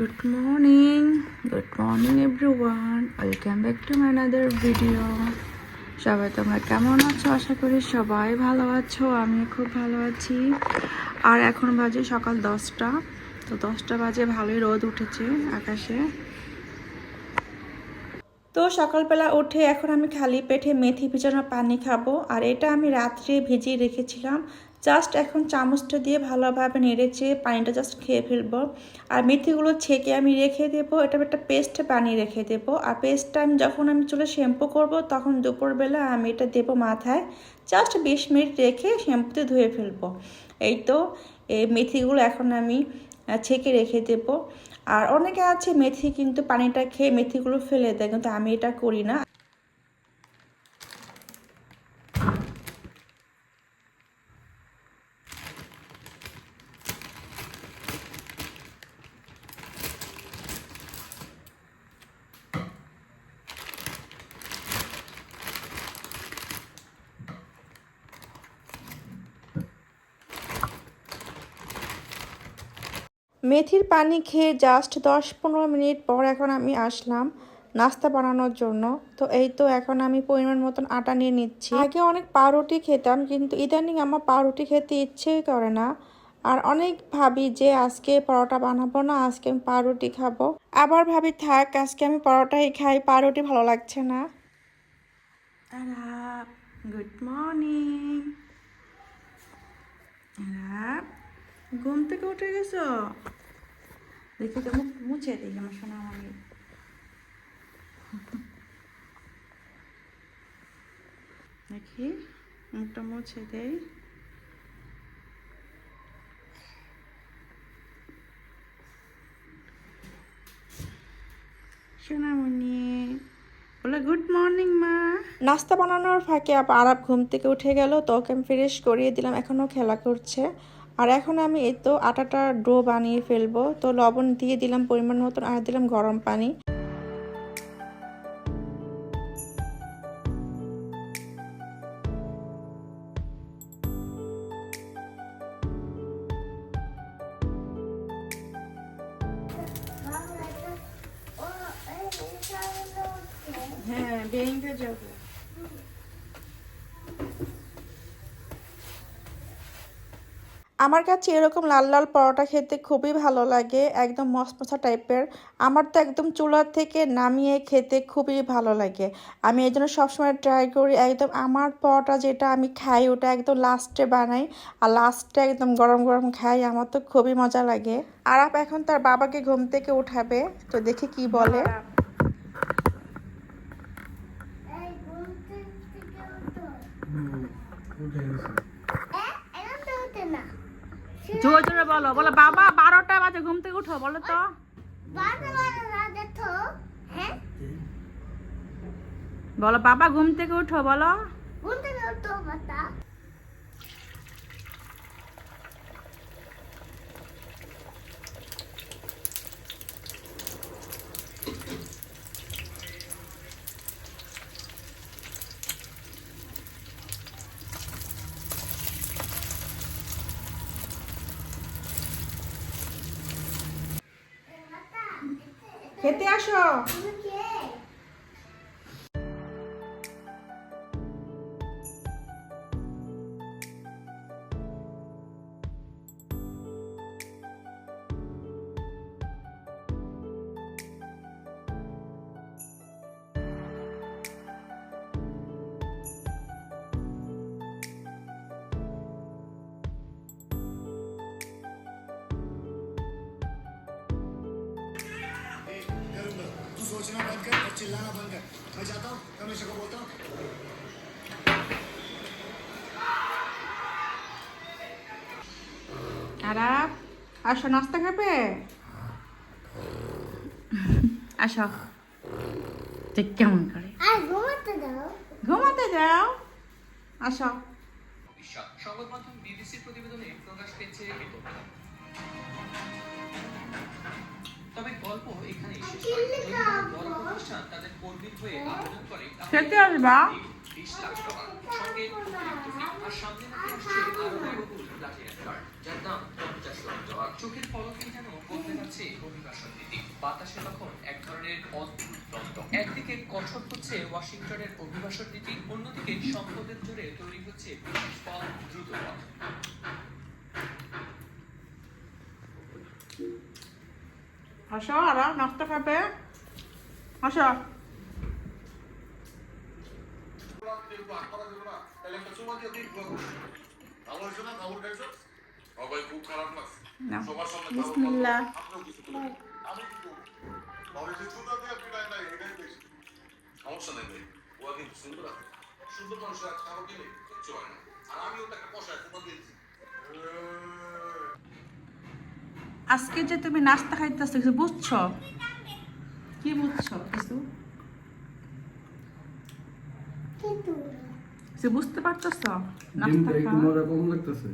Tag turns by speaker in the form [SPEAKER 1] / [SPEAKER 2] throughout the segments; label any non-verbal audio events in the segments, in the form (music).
[SPEAKER 1] Good morning, good morning everyone. Welcome back to my another video. সবাই তোমরা কেমন আছো? আশা করি সবাই ভালো আছো। আমি খুব ভালো আছি। আর এখন বাজে সকাল দশটা। তো দশটা বাজে ভালোই রোদ উঠেছে আকাশে। তো সকালবেলা উঠে এখন আমি খালি পেটে মেথি ভিজানো পানি খাব। আর এটা আমি রাত্রে ভিজিয়ে রেখেছিলাম। জাস্ট এখন চামচটা দিয়ে ভালোভাবে নেড়েছে পানিটা জাস্ট খেয়ে ফেলব। আর মেথিগুলো ছেঁকে আমি রেখে দেবো। এটা একটা পেস্ট বানিয়ে রেখে দেবো। আর পেস্টটা আমি যখন আমি চুলে শ্যাম্পু করব, তখন দুপুরবেলা আমি এটা দেবো মাথায়। জাস্ট বিশ মিনিট রেখে শ্যাম্পুতে ধুয়ে ফেলব। এই তো, এই মেথিগুলো এখন আমি ছেঁকে রেখে দেবো। আর অনেকে আছে মেথি কিন্তু পানিটা খেয়ে মেথিগুলো ফেলে দেয়, কিন্তু আমি এটা করি না। মেথির পানি খেয়ে জাস্ট দশ পনেরো মিনিট পর এখন আমি আসলাম নাস্তা বানানোর জন্য। তো এই তো এখন আমি পরিমাণ মতন আটা নিয়ে নিচ্ছি। আগে অনেক পাউরুটি খেতাম, কিন্তু ইদানিং আমার পাউরুটি খেতে ইচ্ছেই করে না। আর অনেক ভাবি যে আজকে পরোটা বানাবো না, আজকে আমি পাউরুটি খাব। আবার ভাবি, থাক, আজকে আমি পরোটাই খাই, পাউরুটি ভালো লাগছে না। গুড মর্নিং ঘুম থেকে উঠে গেছো? দেখি তো, মুখ মুছে দিই আমার সোনা মামি। দেখি, মুখটা মুছে দেই। বলে, গুড মর্নিং, মা। নাস্তা বানানোর ফাঁকে আবার আরাপ ঘুম থেকে উঠে গেল তো ওকে আমি ফ্রেশ করিয়ে দিলাম, এখনও খেলা করছে। আর এখন আমি এই তো আটাটা ডো বানিয়ে ফেলব। তো লবণ দিয়ে দিলাম পরিমাণ মতন, আর দিলাম গরম পানি। হ্যাঁ ব্যাংকে যাব। আমার কাছে এরকম লাল লাল পরোটা খেতে খুবই ভালো লাগে একদম মশমশা টাইপের। আমার তো একদম চুলার থেকে নামিয়ে খেতে খুবই ভালো লাগে। আমি এই জন্য সবসময় ট্রাই করি একদম আমার পরোটা যেটা আমি খাই ওটা একদম লাস্টে বানাই আর লাস্টে একদম গরম গরম খাই আমার তো খুবই মজা লাগে। আরাপ এখন তার বাবাকে ঘুম থেকে উঠাবে তো দেখি কি বলে।
[SPEAKER 2] উঠে
[SPEAKER 3] গেছে।
[SPEAKER 1] জোরে জোরে বলো বলো, বাবা, বারোটা বাজে, ঘুম থেকে উঠো, বলো তো? বলো, বাবা, ঘুম থেকে উঠো, বলো
[SPEAKER 2] ঘুম থেকে উঠো
[SPEAKER 1] খেতে আসো। আরাপ আসো নাস্তা খাবে? আসো। ঠিক কেমন করে।
[SPEAKER 2] আর ঘুমাতে দাও।
[SPEAKER 1] ঘুমাতে যাও। আসো।
[SPEAKER 4] সংবাদ মাধ্যম বিবিসির প্রতিবেদনে প্রকাশ পেয়েছে তবে গল্প এখানে। প্রতিষ্ঠান তাদের কর্মীর হয়ে আবেদন করে
[SPEAKER 1] খেতে আসবা।
[SPEAKER 4] বিশ লাখ টাকা। সঙ্গে আর সামনে লাঠিয়ার কার্ড যার দাম পঞ্চাশ লাখ ডলার চোখের পলকে যেন বদলে যাচ্ছে অভিবাসন নীতি বাতাসে তখন এক ধরনের অদ্ভুত দ্বন্দ্ব। একদিকে কঠোর হচ্ছে ওয়াশিংটনের অভিবাসন নীতি অন্যদিকে সম্পদের জোরে তৈরি হচ্ছে বিশেষ পথ দ্রুত পথ।
[SPEAKER 1] আসো আরা নাস্তা খাবে? আসো। বিসমিল্লাহ।
[SPEAKER 5] সমস্যা নেই ভাই। ও কিন্তু সুন্দর আছে। সুন্দর মানুষের আর গেলে কিচ্ছু হয় না। আর কষায় দিয়েছি
[SPEAKER 1] আজকে যে তুমি নাস্তা খাইতেছো কিছু বুঝছ? কি বুঝছ কিছু?
[SPEAKER 2] কিন্তু
[SPEAKER 1] কিছু বুঝতে পারতেছ?
[SPEAKER 6] ডিমটা একটু মজা কম লাগতেছে।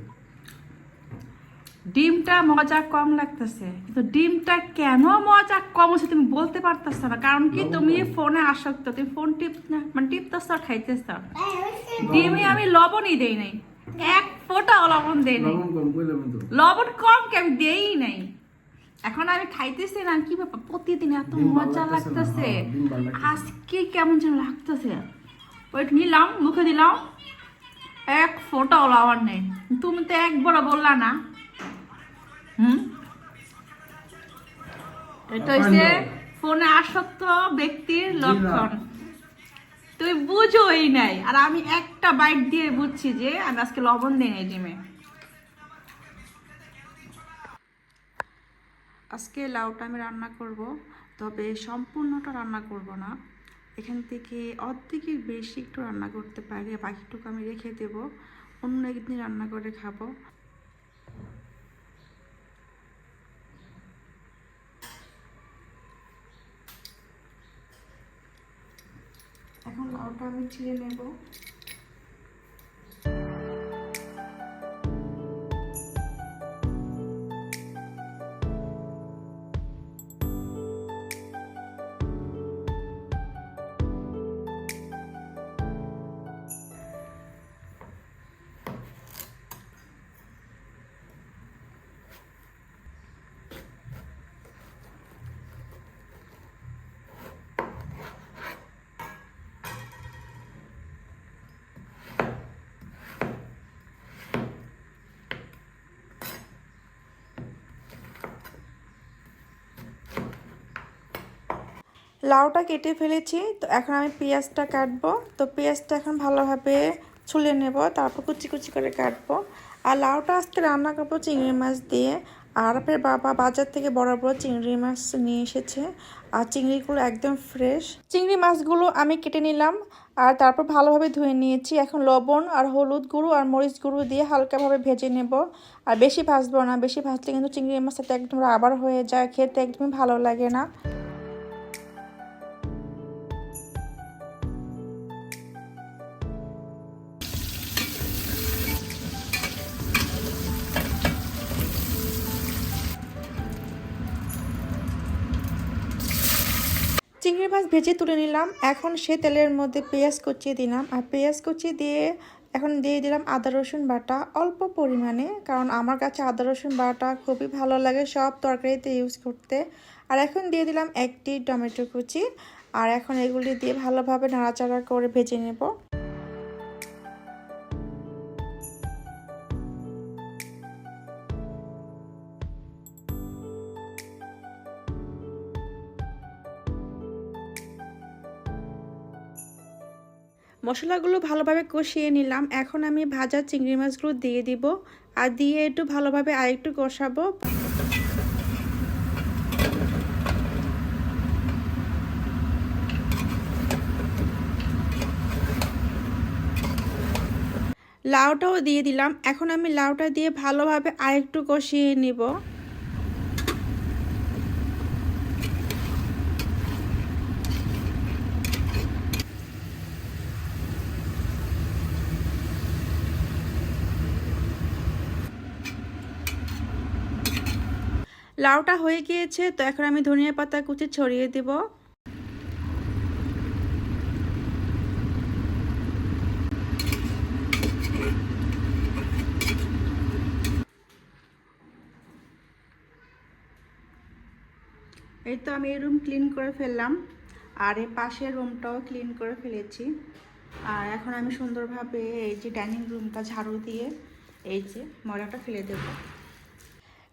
[SPEAKER 1] ডিমটা মজা কম লাগতেছে। কিন্তু ডিমটা কেন মজা কম হচ্ছে তুমি বলতে পারতেছ না। কারণ কি তুমি ফোনে আসক্ত তুমি ফোন টিপ মানে টিপতেছ খাইতেছ। ডিমে আমি লবণই দেই নাই। এক ফোঁটাও লবণ দেই নাই।
[SPEAKER 6] লবণ কম
[SPEAKER 1] কে আমি দেই নাই। এখন আমি খাইতেছি না কি ব্যাপার? প্রতিদিন এত মজা
[SPEAKER 6] না, হ্যাঁ, লাগতেছে।
[SPEAKER 1] আজকে কেমন যেন লাগতেছে। ওইটা নিলাম মুখে দিলাম। এক ফোঁটাও লবণ নেই। তুমি তো একবার বললা না। হুম? এটা হচ্ছে ফোনে আসক্ত ব্যক্তির লক্ষণ। তুই বুঝোই নাই। আর আমি একটা বাইট দিয়ে বুঝছি যে আমি আজকে লবণ দিই নাই ডিমে। আজকে লাউটা আমি রান্না করব তবে সম্পূর্ণটা রান্না করব না। এখান থেকে অর্ধেকের বেশি একটু রান্না করতে পারি। বাকিটুকু আমি রেখে দেব। অন্য একদিন রান্না করে খাব। এখন লাউটা আমি ছিঁড়ে নেব। লাউটা কেটে ফেলেছি। তো এখন আমি পেঁয়াজটা কাটবো। তো পেঁয়াজটা এখন ভালোভাবে ছুলে নেব, তারপর কুচি কুচি করে কাটবো। আর লাউটা আজকে রান্না করব চিংড়ি মাছ দিয়ে। আর আপনার বাবা বাজার থেকে বড় বড় চিংড়ি মাছ নিয়ে এসেছে। আর চিংড়িগুলো একদম ফ্রেশ চিংড়ি মাছগুলো আমি কেটে নিলাম। আর তারপর ভালোভাবে ধুয়ে নিয়েছি। এখন লবণ আর হলুদ গুঁড়ো আর মরিচ গুঁড়ো দিয়ে হালকাভাবে ভেজে নেব। আর বেশি ভাজবো না। বেশি ভাজলে কিন্তু চিংড়ি মাছটা একদম রাবার হয়ে যায়। খেতে একদমই ভালো লাগে না। চিংড়ি মাছ ভেজে তুলে নিলাম। এখন সে তেলের মধ্যে পেঁয়াজ কুচিয়ে দিলাম। আর পেঁয়াজ কুচি দিয়ে এখন দিয়ে দিলাম আদা, রসুন বাটা অল্প পরিমাণে, কারণ আমার কাছে আদা, রসুন বাটা খুবই ভালো লাগে সব তরকারিতে ইউজ করতে। আর এখন দিয়ে দিলাম একটি টমেটো কুচি। আর এখন এগুলি দিয়ে ভালোভাবে নাড়াচাড়া করে ভেজে নেব। মশলাগুলো ভালোভাবে কষিয়ে নিলাম। এখন আমি ভাজা চিংড়ি মাছগুলো দিয়ে দিব আর দিয়ে একটু ভালোভাবে আরেকটু কষাবো। লাউটাও দিয়ে দিলাম। এখন আমি লাউটা দিয়ে ভালোভাবে আরেকটু কষিয়ে নিব। লাউটা হয়ে গিয়েছে, তো এখন আমি ধনিয়া পাতা কুচি ছড়িয়ে দেব। এই তো আমি এই রুম ক্লিন করে ফেললাম, আর এই পাশের রুমটাও ক্লিন করে ফেলেছি। আর এখন আমি সুন্দরভাবে এই যে ডাইনিং রুমটা ঝাড়ু দিয়ে, এই যে ময়লাটা ফেলে দেবো।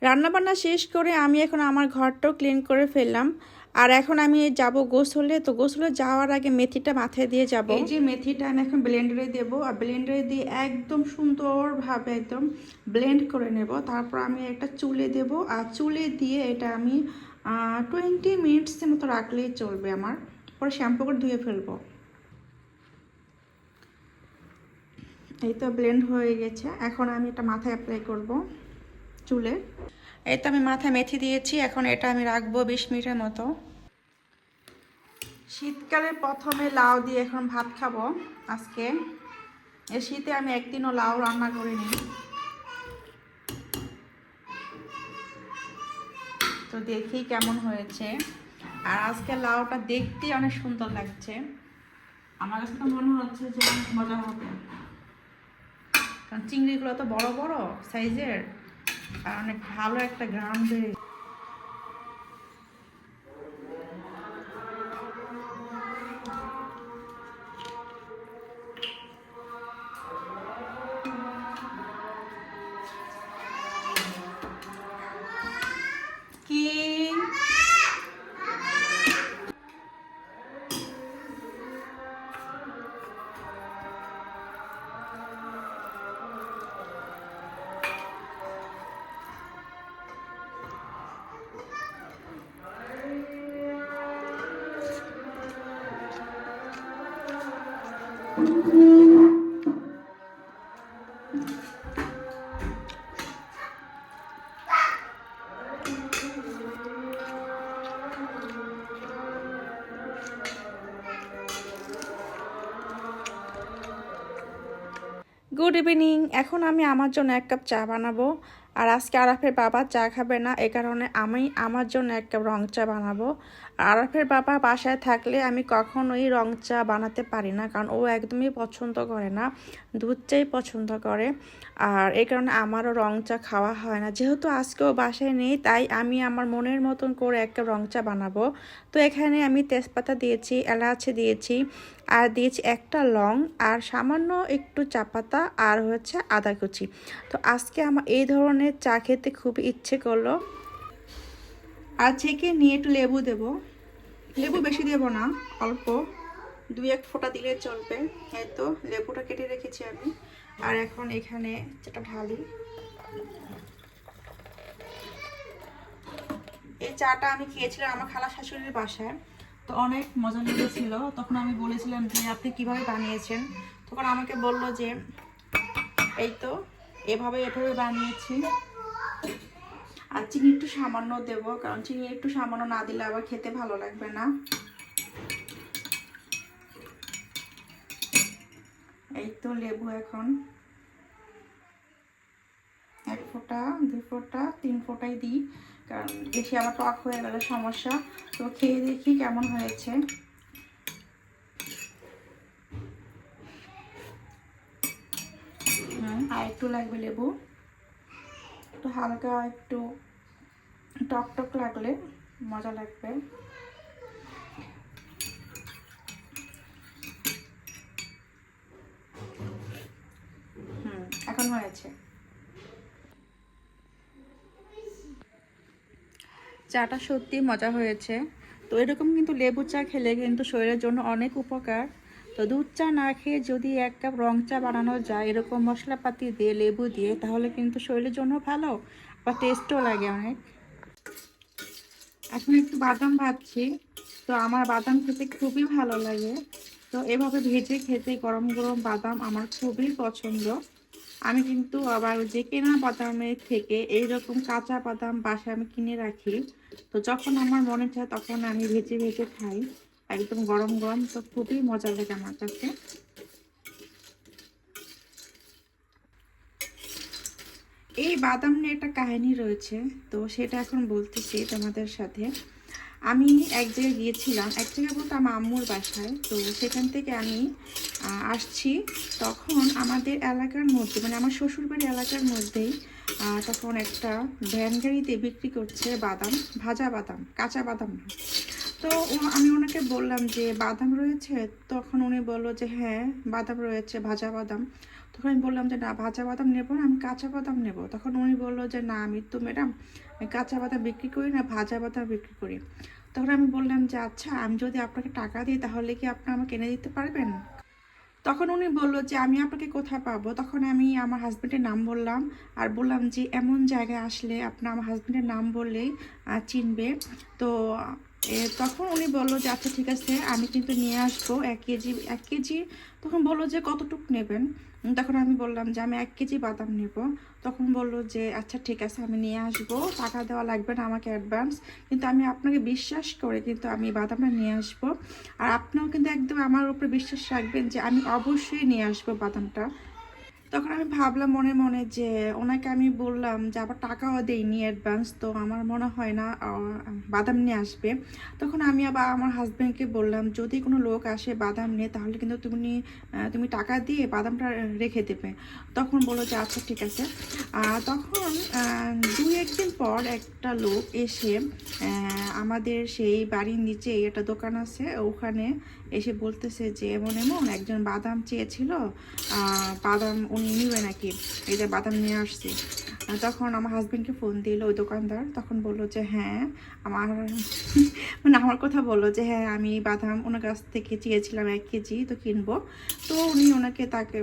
[SPEAKER 1] রান্নাবান্না শেষ করে আমি এখন আমার ঘরটাও ক্লিন করে ফেললাম। আর এখন আমি যাব গোসলে। তো গোসলে যাওয়ার আগে মেথিটা মাথায় দিয়ে যাব। এই যে মেথিটা আমি এখন ব্লেন্ডারে দেব। আর ব্লেন্ডারে দিয়ে একদম সুন্দরভাবে একদম ব্লেন্ড করে নেব। তারপর আমি একটা চুলে দেব। আর চুলে দিয়ে এটা আমি টোয়েন্টি মিনিটসের মতো রাখলেই চলবে আমার। পরে শ্যাম্পু করে ধুয়ে ফেলব। এই তো ব্লেন্ড হয়ে গেছে। এখন আমি এটা মাথায় অ্যাপ্লাই করব। চুলে? এই তো আমি মাথায় মেথি দিয়েছি, এখন এটা আমি রাখব বিশ মিনিটের মতো। শীতকালে প্রথমে লাউ দিয়ে এখন ভাত খাব আজকে। এ শীতে আমি একদিনও লাউ রান্না করিনি। তো দেখি কেমন হয়েছে। আর আজকে লাউটা দেখতে অনেক সুন্দর লাগছে। আমার কাছে তো মনে হচ্ছে যে মজা হবে। কারণ চিংড়িগুলো তো বড় বড় সাইজের। আর অনেক ভালো একটা গ্রাম বেড়ে গুড ইভিনিং এখন আমি আমার জন্য এক কাপ চা বানাবো। আর আজকে আরাফের বাবা চা খাবে না, এ কারণে আমি আমার জন্য এক কাপ রং চা বানাবো। আরাফের বাবা বাসায় থাকলে আমি কখনোই রং চা বানাতে পারি না, কারণ ও একদমই পছন্দ করে না, দুধ চাই পছন্দ করে। আর এই কারণে আমারও রং চা খাওয়া হয় না। যেহেতু আজকেও বাসায় নেই, তাই আমি আমার মনের মতন করে এক কাপ রং চা বানাবো। তো এখানে আমি তেজপাতা দিয়েছি, এলাচি দিয়েছি, আর দিয়েছি একটা লং, আর সামান্য একটু চা পাতা আর হচ্ছে আদা কুচি। তো আজকে আমার এই ধরনের চা খেতে খুব ইচ্ছে করল। আর ছেঁকে নিয়ে একটু লেবু দেব। লেবু বেশি দেব না, অল্প। দুই এক ফোঁটা দিলে চলবে। এই তো, লেবুটা কেটে রেখেছি আমি। আর এখন এখানে যেটা ঢালি। এই চাটা আমি খেয়েছিলাম আমার খালা শাশুড়ির বাসায়। তো অনেক মজা লেগেছিল। তখন আমি বলেছিলাম যে, আপনি কীভাবে বানিয়েছেন? তখন আমাকে বলল যে, এই তো এভাবে এভাবে বানিয়েছি। আর চিনি একটু সামান্য দেবো, কারণ চিনি একটু সামান্য না দিলে আবার খেতে ভালো লাগবে না। এই তো লেবু এখন। এক ফোঁটা, দুই ফোঁটা, তিন ফোঁটাই দিই, কারণ বেশি আবার টক হয়ে গেলে সমস্যা। তো খেয়ে দেখি কেমন হয়েছে হুম আর একটু লাগবে লেবু। একটু হালকা একটু টক টক লাগলে মজা লাগবে। হুম, এখন হয়েছে চাটা সত্যি মজা হয়েছে। তো এরকম কিন্তু লেবু চা খেলে কিন্তু শরীরের জন্য অনেক উপকার। তো দুধ চা না খেয়ে যদি এক কাপ রং চা বানানো যায়, এরকম মশলাপাতি দিয়ে, লেবু দিয়ে, তাহলে কিন্তু শরীরের জন্য ভালো বা টেস্টও লাগে অনেক। এখন একটু বাদাম ভাজছি। তো আমার বাদাম খেতে খুবই ভালো লাগে। তো এভাবে ভেজে খেতে গরম গরম বাদাম আমার খুবই পছন্দ। আমি কিন্তু আবার যে কেনা বাদামের থেকে এইরকম কাঁচা বাদাম বাসায় আমি কিনে রাখি। তো যখন আমার মনে চায় তখন আমি ভেজে ভেজে খাই। একদম গরম গরম, তো খুবই মজা লাগে আমার কাছে। এই বাদাম নিয়ে একটা কাহিনী রয়েছে, তো সেটা এখন বলতেছি তোমাদের সাথে। আমি এক জায়গায় গিয়েছিলাম, এক জায়গায় বলতে আমার আম্মুর বাসায়, তো সেখান থেকে আমি আসছি। তখন আমাদের এলাকার মধ্যে মানে আমার শ্বশুরবাড়ি এলাকার মধ্যেই তখন একটা ভ্যান গাড়িতে বিক্রি করছে বাদাম, ভাজা বাদাম, কাঁচা বাদাম। না তো আমি ওনাকে বললাম যে বাদাম রয়েছে, তখন উনি বলল যে হ্যাঁ বাদাম রয়েছে, ভাজা বাদাম। তখন আমি বললাম যে না, ভাজা বাদাম নেব না, আমি কাঁচা বাদাম নেব। তখন উনি বলল যে না, আমি তো ম্যাডাম কাঁচা বাদাম বিক্রি করি না, ভাজা বাদাম বিক্রি করি। তখন আমি বললাম যে আচ্ছা আমি যদি আপনাকে টাকা দিই, তাহলে কি আপনি আমাকে এনে দিতে পারবেন? তখন উনি বলল যে আমি আপনাকে কোথায় পাবো? তখন আমি আমার হাজব্যান্ডের নাম বললাম, আর বললাম যে এমন জায়গায় আসলে আপনার আমার হাজব্যান্ডের নাম বললেই চিনবে। তো তখন উনি বলল যে আচ্ছা ঠিক আছে, আমি কিন্তু নিয়ে আসব এক কেজি এক কেজি। তখন বলল যে, কতটুকু নেবেন? তখন আমি বললাম যে, আমি এক কেজি বাদাম নেব। তখন বলল যে আচ্ছা ঠিক আছে, আমি নিয়ে আসব, টাকা দেওয়া লাগবে না আমাকে অ্যাডভান্স কিন্তু আমি আপনাকে বিশ্বাস করে কিন্তু আমি বাদামটা নিয়ে আসব। আর আপনিও কিন্তু একদম আমার উপরে বিশ্বাস রাখবেন যে, আমি অবশ্যই নিয়ে আসব বাদামটা। তখন আমি ভাবলাম মনে মনে যে ওনাকে আমি বললাম যে, আবার টাকাও দেইনি অ্যাডভান্স তো আমার মনে হয় না বাদাম নিয়ে আসবে। তখন আমি আবার আমার হাজব্যান্ডকে বললাম, যদি কোনো লোক আসে বাদাম নিয়ে, তাহলে কিন্তু তুমি তুমি টাকা দিয়ে বাদামটা রেখে দেবে। তখন বলল যে আচ্ছা ঠিক আছে। তখন দুই একদিন পর একটা লোক এসে আমাদের সেই বাড়ির নিচে একটা দোকান আছে, ওখানে এসে বলতেছে যে এমন এমন একজন বাদাম চেয়েছিল বাদাম উনি নিবে নাকি? এই যে বাদাম নিয়ে আসছি। তখন আমার হাজবেন্ডকে ফোন দিল ওই দোকানদার, তখন বলল যে হ্যাঁ আমার (laughs) মানে আমার কথা বলল যে হ্যাঁ আমি বাদাম ওনার কাছ থেকে চেয়েছিলাম এক কেজি তো কিনবো। তো উনি ওনাকে তাকে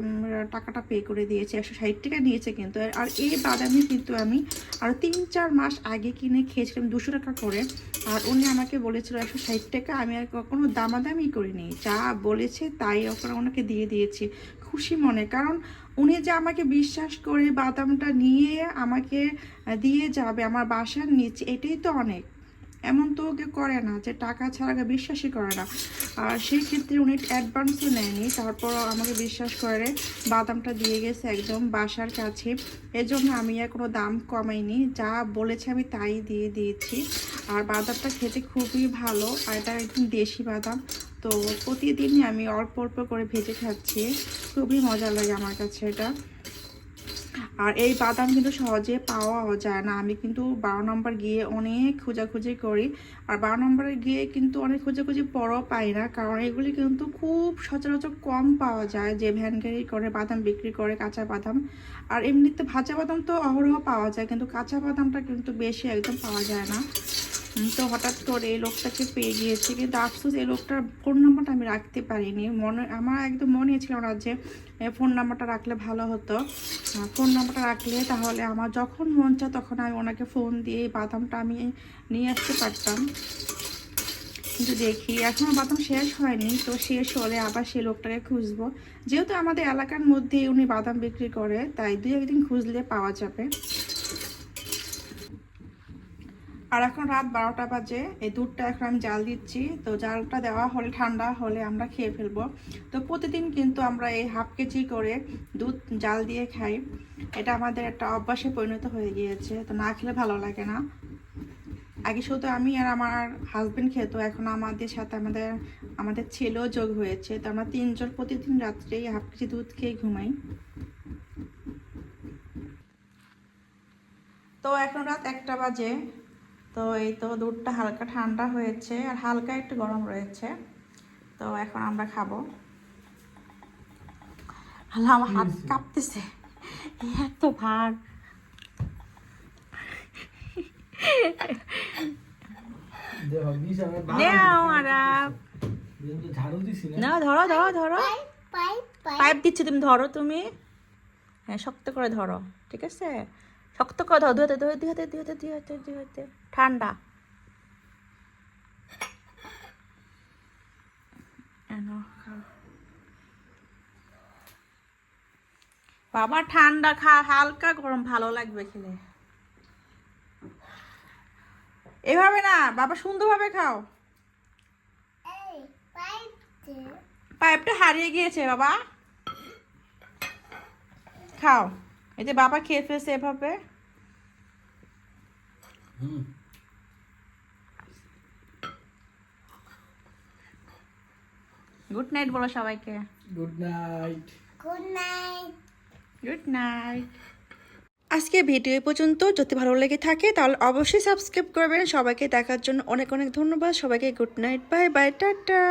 [SPEAKER 1] টাকাটা পে করে দিয়েছে, একশো ষাট টাকা নিয়েছে কিন্তু। আর এই বাদামই কিন্তু আমি আরও তিন চার মাস আগে কিনে খেয়েছিলাম দুশো টাকা করে। আর উনি আমাকে বলেছিল একশো ষাট টাকা, আমি আর কখনো দামাদামি করিনি। যা বলেছে তাই ওখানে ওনাকে দিয়ে দিয়েছি। খুশি মনে, কারণ উনি যে আমাকে বিশ্বাস করে বাদামটা নিয়ে আমাকে দিয়ে যাবে আমার বাসার নিচে, এটাই তো অনেক। এমন তো ওকে করে না যে টাকা ছাড়া বিশ্বাসই করে না। আর সেই ক্ষেত্রে উনি অ্যাডভান্সও নেয়নি তারপর আমাকে বিশ্বাস করে বাদামটা দিয়ে গেছে একদম বাসার কাছে। এজন্য আমি আর কোনো দাম কমাইনি, যা বলেছে আমি তাই দিয়ে দিয়েছি। আর বাদামটা খেতে খুবই ভালো, আর এটা একদম দেশি বাদাম। তো প্রতিদিনই আমি অল্প অল্প করে ভেজে খাচ্ছি। খুবই মজা লাগে আমার কাছে এটা। আর এই বাদাম কিন্তু সহজে পাওয়াও যায় না। আমি কিন্তু বারো নম্বর গিয়ে অনেক খোঁজাখুঁজি করি। আর বারো নম্বরে গিয়ে কিন্তু অনেক খোঁজাখুঁজি পরও পাই না। কারণ এগুলি কিন্তু খুব সচরাচর কম পাওয়া যায় যে ভ্যান করে বাদাম বিক্রি করে কাঁচা বাদাম। আর এমনিতে ভাজা বাদাম তো অহরহ পাওয়া যায়, কিন্তু কাঁচা বাদামটা কিন্তু বেশি একদম পাওয়া যায় না। তো হঠাৎ করে এই লোকটাকে পেয়ে গিয়েছে, কিন্তু আফসোস এই লোকটার ফোন নাম্বারটা আমি রাখতে পারিনি। মনে, আমার একদম মনে ছিল না যে ফোন নাম্বারটা রাখলে ভালো হতো। ফোন নাম্বারটা রাখলে তাহলে আমার যখন মন চায় তখন আমি ওনাকে ফোন দিয়ে এই বাদামটা আমি নিয়ে আসতে পারতাম। কিন্তু দেখি এখনও বাদাম শেষ হয়নি, তো শেষ হলে আবার সেই লোকটাকে খুঁজবো। যেহেতু আমাদের এলাকার মধ্যেই উনি বাদাম বিক্রি করে, তাই দুই একদিন খুঁজলে পাওয়া যাবে। আর এখন রাত বারোটা বাজে, এই দুধটা এখন আমি জাল দিচ্ছি। তো জালটা দেওয়া হলে, ঠান্ডা হলে আমরা খেয়ে ফেলব। তো প্রতিদিন কিন্তু আমরা এই হাফ কেজি করে দুধ জাল দিয়ে খাই। এটা আমাদের একটা অভ্যাসে পরিণত হয়ে গিয়েছে। তো না খেলে ভালো লাগে না। আগে শুধু আমি আর আমার হাজবেন্ড খেতো, এখন আমাদের সাথে আমাদের আমাদের ছেলেও যোগ হয়েছে। তো আমরা তিনজন প্রতিদিন রাত্রে এই হাফ কেজি দুধ খেয়ে ঘুমাই। তো এখন রাত একটা বাজে। তো এই তো দুধটা হালকা ঠান্ডা হয়েছে আর হালকা একটু গরম রয়েছে। তো এখন আমরা খাব। আল্লাহ আমার হাত কাঁপতেছে। এত ভার।
[SPEAKER 6] না।
[SPEAKER 1] ধরো ধরো ধরো।
[SPEAKER 2] পাইপ পাইপ
[SPEAKER 1] পাইপ দিচ্ছি তুমি ধরো তুমি। হ্যাঁ শক্ত করে ধরো ঠিক আছে? শক্ত করে ধরো দুহাতে দুহাতে দুহাতে দুহাতে দুহাতে দুহাতে ঠান্ডা। বাবা ঠান্ডা খা হালকা গরম ভালো লাগবে খেলে এভাবে না বাবা সুন্দরভাবে খাও পাইপটা হারিয়ে গিয়েছে বাবা খাও এই যে বাবা খেয়ে ফেলছে এভাবে
[SPEAKER 6] হুম।
[SPEAKER 1] গুড নাইট বলো সবাইকে।
[SPEAKER 6] Good night
[SPEAKER 2] good night
[SPEAKER 1] good night আজকে ভিডিও পর্যন্ত। যদি ভালো লেগে থাকে তাহলে অবশ্যই সাবস্ক্রাইব করবেন। সবাইকে দেখার জন্য অনেক অনেক ধন্যবাদ। সবাইকে good night bye bye tata.